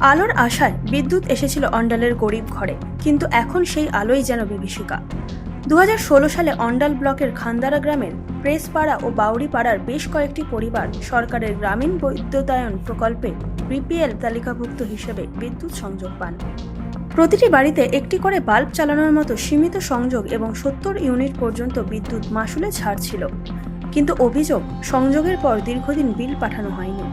আলোর আশায় বিদ্যুৎ এসেছিল অন্ডালের গরিব ঘরে, কিন্তু এখন সেই আলোই যেন বিভীষিকা। দু হাজার ষোলো সালে অন্ডাল ব্লকের খান্দারা গ্রামের প্রেসপাড়া ও বাউরি পাড়ার বেশ কয়েকটি পরিবার সরকারের গ্রামীণ বৈদ্যুতায়ন প্রকল্পে বিপিএল তালিকাভুক্ত হিসেবে বিদ্যুৎ সংযোগ পান। প্রতিটি বাড়িতে একটি করে বাল্ব চালানোর মতো সীমিত সংযোগ এবং সত্তর ইউনিট পর্যন্ত বিদ্যুৎ মাসুলে ছাড় ছিল। কিন্তু অভিযোগ, সংযোগের পর দীর্ঘদিন বিল পাঠানো হয়নি।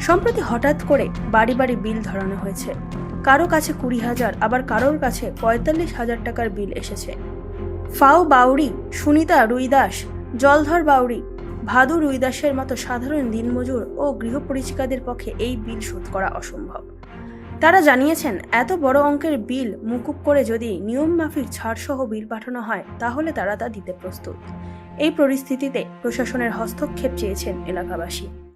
সম্প্রতি হঠাৎ করে বাড়ি বাড়ি বিল ধরানো হয়েছে। কারও কাছে কুড়ি হাজার, আবার কারোর কাছে পঁয়তাল্লিশ হাজার টাকার বিল এসেছে। ফাও বাউরি সুনিতা রুইদাস, জলধর বাউরি ভাদু রুইদাসের মতো সাধারণ দিনমজুর ও গৃহপরিচিকাদের পক্ষে এই বিল শোধ করা অসম্ভব। তারা জানিয়েছেন, এত বড় অঙ্কের বিল মুকুব করে যদি নিয়ম মাফিক ছাড়সহ বিল পাঠানো হয়, তাহলে তারা তা দিতে প্রস্তুত। এই পরিস্থিতিতে প্রশাসনের হস্তক্ষেপ চেয়েছেন এলাকাবাসী।